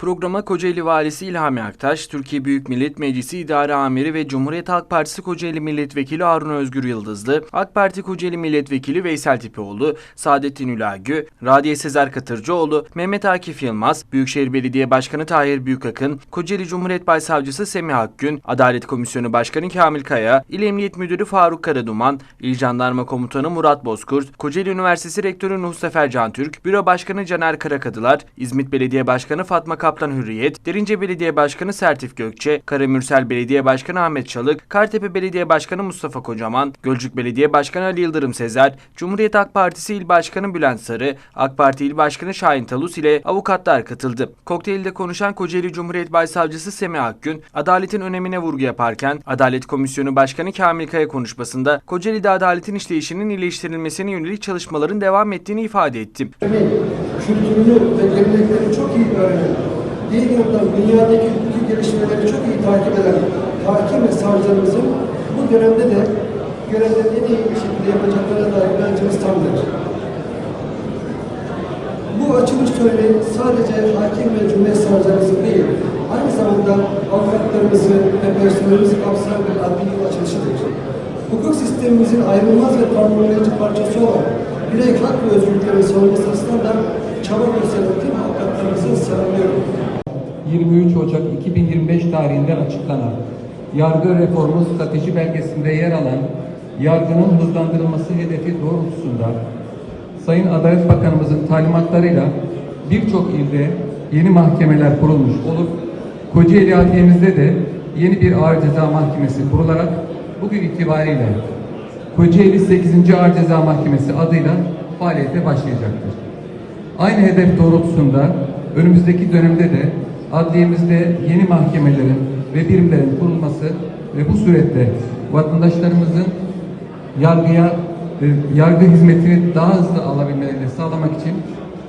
Programa Kocaeli Valisi İlhami Aktaş, Türkiye Büyük Millet Meclisi İdare Amiri ve Cumhuriyet Halk Partisi Kocaeli Milletvekili Harun Özgür Yıldızlı, AK Parti Kocaeli Milletvekili Veysel Tipioğlu, Saadettin Ülagü, Radiye Sezer Katırcıoğlu, Mehmet Akif Yılmaz, Büyükşehir Belediye Başkanı Tahir Büyükakın, Kocaeli Cumhuriyet Başsavcısı Semih Akgün, Adalet Komisyonu Başkanı Kamil Kaya, İl Emniyet Müdürü Faruk Karaduman, İl Jandarma Komutanı Murat Bozkurt, Kocaeli Üniversitesi Rektörü Nuh Sefer Cantürk, Büro Başkanı Caner Karakadılar, İzmit Belediye Başkanı Fatma Kaplan Hürriyet, Derince Belediye Başkanı Sertif Gökçe, Karamürsel Belediye Başkanı Ahmet Çalık, Kartepe Belediye Başkanı Mustafa Kocaman, Gölcük Belediye Başkanı Ali Yıldırım Sezer, Cumhuriyet Halk Partisi İl Başkanı Bülent Sarı, AK Parti İl Başkanı Şahin Talus ile avukatlar katıldı. Kokteylde konuşan Kocaeli Cumhuriyet Başsavcısı Semih Akgün, adaletin önemine vurgu yaparken, Adalet Komisyonu Başkanı Kamil Kaya konuşmasında Kocaeli'de adaletin işleyişinin iyileştirilmesine yönelik çalışmaların devam ettiğini ifade etti. kültürünü ve geleneklerini çok iyi öğrenen, yeni yıldan dünyadaki hukuki gelişmeleri çok iyi takip eden hakim ve savcılarımızın bu dönemde de görevlerini en iyi bir şekilde yapacaklarına dair inancımız tamdır. Bu açılış töreni sadece hakim ve cumhuriyet savcılarımızın değil, aynı zamanda avukatlarımızı ve personelimizi kapsayan bir adli yıl açılışıdır. Hukuk sistemimizin ayrılmaz ve tamamlayıcı parçası olan birey hak ve özgürlüklerin savunması açısından da çaba gösteren. 23 Ocak 2025 tarihinde açıklanan yargı reformu strateji belgesinde yer alan yargının hızlandırılması hedefi doğrultusunda Sayın Adalet Bakanımızın talimatlarıyla birçok ilde yeni mahkemeler kurulmuş olup Kocaeli Adliyemizde de yeni bir ağır ceza mahkemesi kurularak bugün itibariyle Kocaeli 8. Ağır Ceza Mahkemesi adıyla faaliyete başlayacaktır. Aynı hedef doğrultusunda önümüzdeki dönemde de adliyemizde yeni mahkemelerin ve birimlerin kurulması ve bu surette vatandaşlarımızın yargıya e, yargı hizmetini daha hızlı alabilmelerini sağlamak için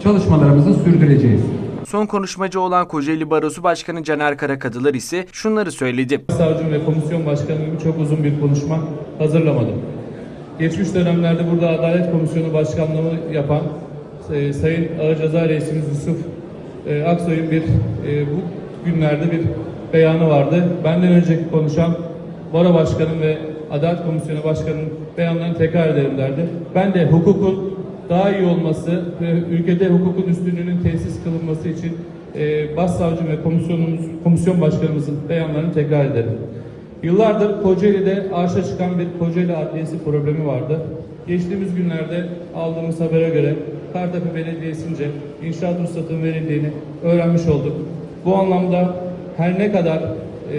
çalışmalarımızı sürdüreceğiz. Son konuşmacı olan Kocaeli Barosu Başkanı Caner Karakadılar ise şunları söyledi. Savcım ve komisyon başkanım gibi çok uzun bir konuşma hazırlamadım. Geçmiş dönemlerde burada Adalet Komisyonu Başkanlığı yapan e, Sayın Ağır Ceza Reisimiz Yusuf e, Aksoy'un bir e, bu günlerde bir beyanı vardı. Benden önceki konuşan Baro Başkanım ve Adalet Komisyonu Başkanı'nın beyanlarını tekrar ederim derdi. Ben de hukukun daha iyi olması ve ülkede hukukun üstünlüğünün tesis kılınması için e, Başsavcı ve komisyonumuz, komisyon başkanımızın beyanlarını tekrar ederim. Yıllardır Kocaeli'de arşa çıkan bir Kocaeli Adliyesi problemi vardı. Geçtiğimiz günlerde aldığımız habere göre Kartepe Belediyesi'nce inşaat ruhsatının verildiğini öğrenmiş olduk. Bu anlamda her ne kadar e,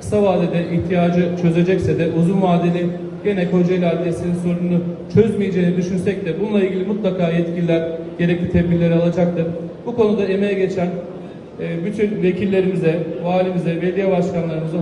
kısa vadede ihtiyacı çözecekse de uzun vadeli gene Kocaeli Adliyesi'nin sorununu çözmeyeceğini düşünsek de bununla ilgili mutlaka yetkililer gerekli tedbirleri alacaktır. Bu konuda emeğe geçen e, bütün vekillerimize, valimize, belediye başkanlarımıza